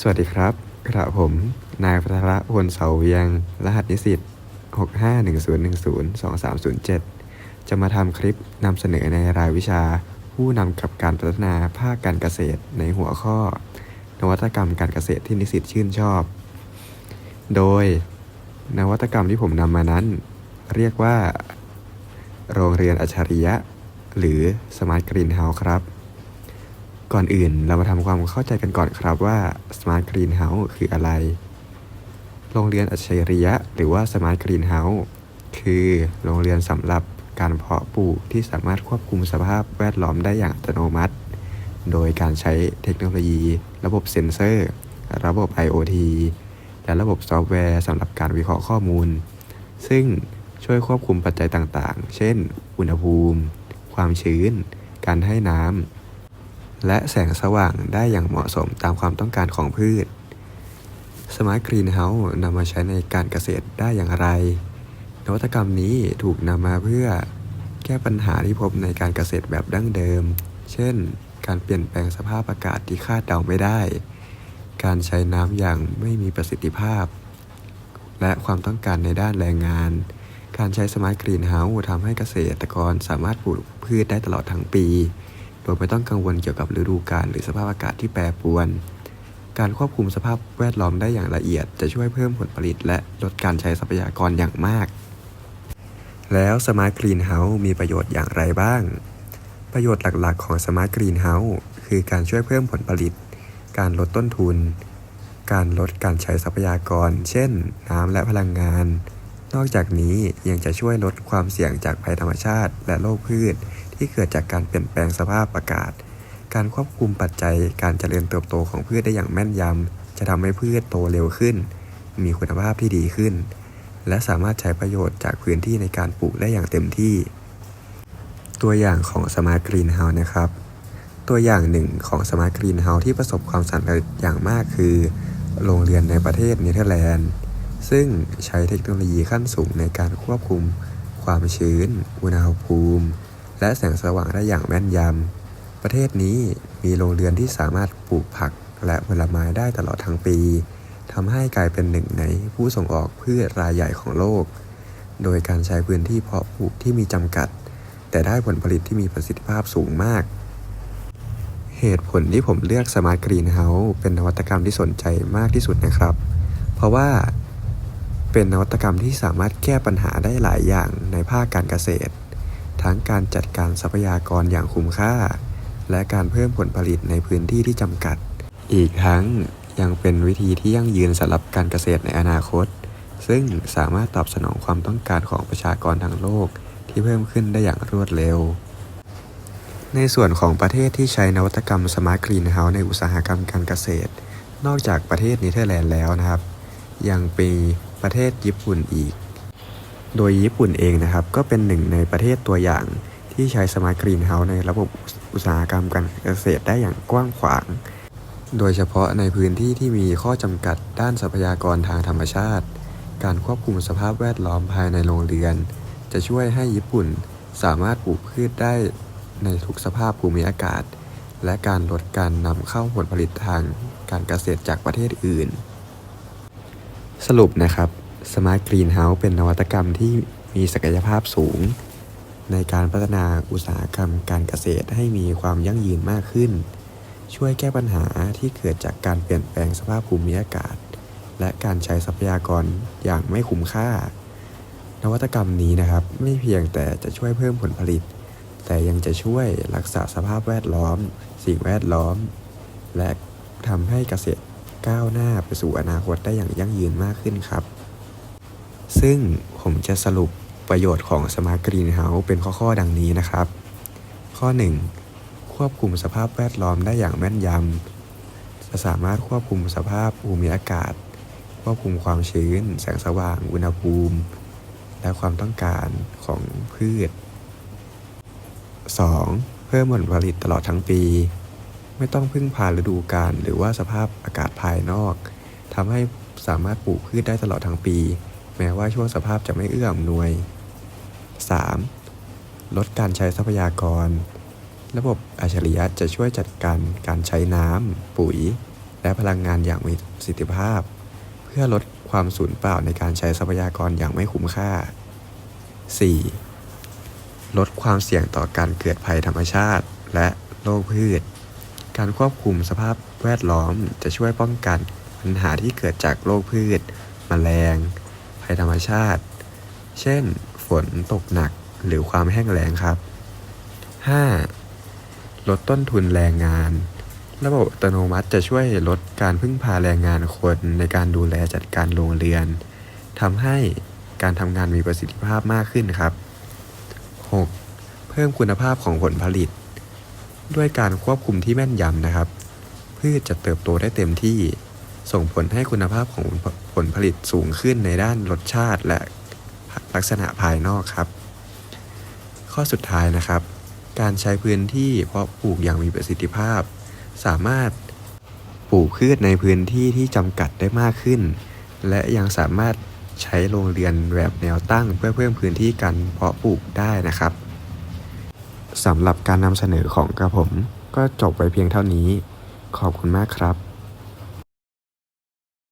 สวัสดีครับ กระผม นายพัทระพลเสาเวียง รหัสนิสิต6510102307 จะมาทำคลิปนำเสนอในรายวิชา ผู้นำกับการพัฒนาภาคการเกษตรในหัวข้อ นวัตกรรมการเกษตรที่นิสิตชื่นชอบ โดย นวัตกรรมที่ผมนำมานั้น เรียกว่า โรงเรียนอัจฉริยะ หรือ Smart Greenhouse ครับ ก่อนอื่นเรามาทำความเข้าใจกันก่อนครับว่า Smart Greenhouse คืออะไร โรงเรียนอัจฉริยะ หรือว่า Smart Greenhouse คือโรงเรียนสำหรับการเพาะปลูกที่สามารถควบคุมสภาพแวดล้อมได้อย่างอัตโนมัติ โดยการใช้เทคโนโลยี ระบบเซ็นเซอร์ ระบบ IoT และระบบซอฟต์แวร์สำหรับการวิเคราะห์ข้อมูล ซึ่งช่วยควบคุมปัจจัยต่างๆ เช่น อุณหภูมิ ความชื้น การให้น้ำ และแสงสว่างได้อย่างเหมาะสมตามความต้องการของพืช Smart Greenhouse นำมาใช้ในการเกษตรได้อย่างไร นวัตกรรมนี้ถูกนำมาเพื่อแก้ปัญหาที่พบในการเกษตรแบบดั้งเดิม เช่น การเปลี่ยนแปลงสภาพอากาศที่คาดเดาไม่ได้ การใช้น้ำอย่างไม่มีประสิทธิภาพ และความต้องการในด้านแรงงาน การใช้ Smart Greenhouse ทำให้เกษตรกรสามารถปลูกพืชได้ตลอดทั้งปี โดยไม่ต้องกังวลเกี่ยวกับฤดูกาลหรือสภาพอากาศที่แปรปรวน การควบคุมสภาพแวดล้อมได้อย่างละเอียด จะช่วยเพิ่มผลผลิต และลดการใช้ทรัพยากรอย่างมาก แล้ว Smart Greenhouse มีประโยชน์อย่างไรบ้าง ประโยชน์หลักๆ ของ Smart Greenhouse คือการช่วยเพิ่มผลผลิต การลดต้นทุน การลดการใช้ทรัพยากร เช่น น้ำและพลังงานนอกจากนี้ยังจะช่วยลดความเสี่ยงจากภัยธรรมชาติและโรคพืช ที่เกิดจากการเปลี่ยนแปลงสภาพอากาศ การควบคุมปัจจัยการเจริญเติบโตของพืชได้อย่างแม่นยำ จะทำให้พืชโตเร็วขึ้น มีคุณภาพที่ดีขึ้น และสามารถใช้ประโยชน์จากพื้นที่ในการปลูกได้อย่างเต็มที่ ตัวอย่างของ Smart Greenhouse นะครับตัวอย่างหนึ่งของ Smart Greenhouse ที่ประสบความสำเร็จอย่างมากคือ โรงเรียนในประเทศเนเธอร์แลนด์ ซึ่งใช้เทคโนโลยีขั้นสูงในการควบคุม ความชื้น อุณหภูมิ และแสงสว่างได้อย่างแม่นยำ ประเทศนี้มีโรงเรือนที่สามารถปลูกผักและผลไม้ได้ตลอดทั้งปีทำให้กลายเป็นหนึ่งในผู้ส่งออกพืชรายใหญ่ของโลก โดยการใช้พื้นที่เพาะปลูกที่มีจำกัด แต่ได้ผลผลิตที่มีประสิทธิภาพสูงมาก เหตุผลที่ผมเลือก Smart Greenhouse เป็นนวัตกรรมที่สนใจมากที่สุดนะครับ เพราะว่าเป็นนวัตกรรมที่สามารถแก้ปัญหาได้หลายอย่างในภาคการเกษตร ทั้งการจัดการทรัพยากรอย่างคุ้มค่า และการเพิ่มผลผลิตในพื้นที่ที่จำกัด อีกทั้งยังเป็นวิธีที่ยั่งยืนสำหรับการเกษตรในอนาคต ซึ่งสามารถตอบสนองความต้องการของประชากรทั้งโลกที่เพิ่มขึ้นได้อย่างรวดเร็ว ในส่วนของประเทศที่ใช้นวัตกรรม Smart Greenhouse ในอุตสาหกรรมการเกษตร นอกจากประเทศเนเธอร์แลนด์แล้วนะครับ ยังมีประเทศญี่ปุ่นอีก โดยญี่ปุ่นเองนะครับ ก็เป็นหนึ่งในประเทศตัวอย่างที่ใช้ Smart Greenhouse ในระบบอุตสาหกรรมการเกษตรได้อย่างกว้างขวาง โดยเฉพาะในพื้นที่ที่มีข้อจำกัดด้านทรัพยากรทางธรรมชาติ การควบคุมสภาพแวดล้อมภายในโรงเรือน จะช่วยให้ญี่ปุ่นสามารถปลูกพืชได้ในทุกสภาพภูมิอากาศ และการลดการนำเข้าผลผลิตทางการเกษตรจากประเทศอื่น สรุปนะครับ Smart Greenhouse เป็นนวัตกรรมที่มีศักยภาพสูง ในการพัฒนาอุตสาหกรรมการเกษตรให้มีความยั่งยืนมากขึ้น ช่วยแก้ปัญหาที่เกิดจากการเปลี่ยนแปลงสภาพภูมิอากาศ และการใช้ทรัพยากรอย่างไม่คุ้มค่า นวัตกรรมนี้นะครับ ไม่เพียงแต่จะช่วยเพิ่มผลผลิต แต่ยังจะช่วยรักษาสภาพแวดล้อม สิ่งแวดล้อม และทำให้เกษตรก้าวหน้าไปสู่อนาคตได้อย่างยั่งยืนมากขึ้นครับ ซึ่งผมจะสรุปประโยชน์ของ Smart Greenhouse เป็นข้อๆ ดังนี้นะครับ ข้อ 1. ควบคุมสภาพแวดล้อมได้อย่างแม่นยำ จะสามารถควบคุมสภาพภูมิอากาศ ควบคุมความชื้น แสงสว่าง อุณหภูมิ และความต้องการของพืช 2. เพิ่มผลผลิตตลอดทั้งปี ไม่ต้องพึ่งพาฤดูกาลหรือว่าสภาพอากาศภายนอกทำให้สามารถปลูกพืชได้ตลอดทั้งปี แม้ว่าช่วงสภาพจะไม่เอื้ออำนวย 3. ลดการใช้ทรัพยากร ระบบอัจฉริยะจะช่วยจัดการการใช้น้ำ ปุ๋ย และพลังงานอย่างมีประสิทธิภาพ เพื่อลดความสูญเปล่าในการใช้ทรัพยากรอย่างไม่คุ้มค่า 4. ลดความเสี่ยงต่อการเกิดภัยธรรมชาติ และโรคพืช การควบคุมสภาพแวดล้อมจะช่วยป้องกันปัญหาที่เกิดจากโรคพืช แมลง ภัยธรรมชาติ เช่น ฝนตกหนักหรือความแห้งแล้งครับ 5. ลดต้นทุนแรงงาน ระบบอัตโนมัติจะช่วยลดการพึ่งพาแรงงานคนในการดูแลจัดการโรงเรือนทำให้การทำงานมีประสิทธิภาพมากขึ้นครับ 6. เพิ่มคุณภาพของผลผลิต ด้วยการควบคุมที่แม่นยำนะครับ พืชจะเติบโตได้เต็มที่ ส่งผลให้คุณภาพของผลผลิตสูงขึ้นในด้านรสชาติและลักษณะภายนอกครับ ข้อสุดท้ายนะครับ การใช้พื้นที่เพาะปลูกอย่างมีประสิทธิภาพ สามารถปลูกพืชในพื้นที่ที่จำกัดได้มากขึ้น และยังสามารถใช้โรงเรือนแบบแนวตั้งเพื่อเพิ่มพื้นที่การเพาะปลูกได้นะครับสำหรับการนำเสนอของกระผมก็จบไว้เพียงเท่านี้ ขอบคุณมากครับ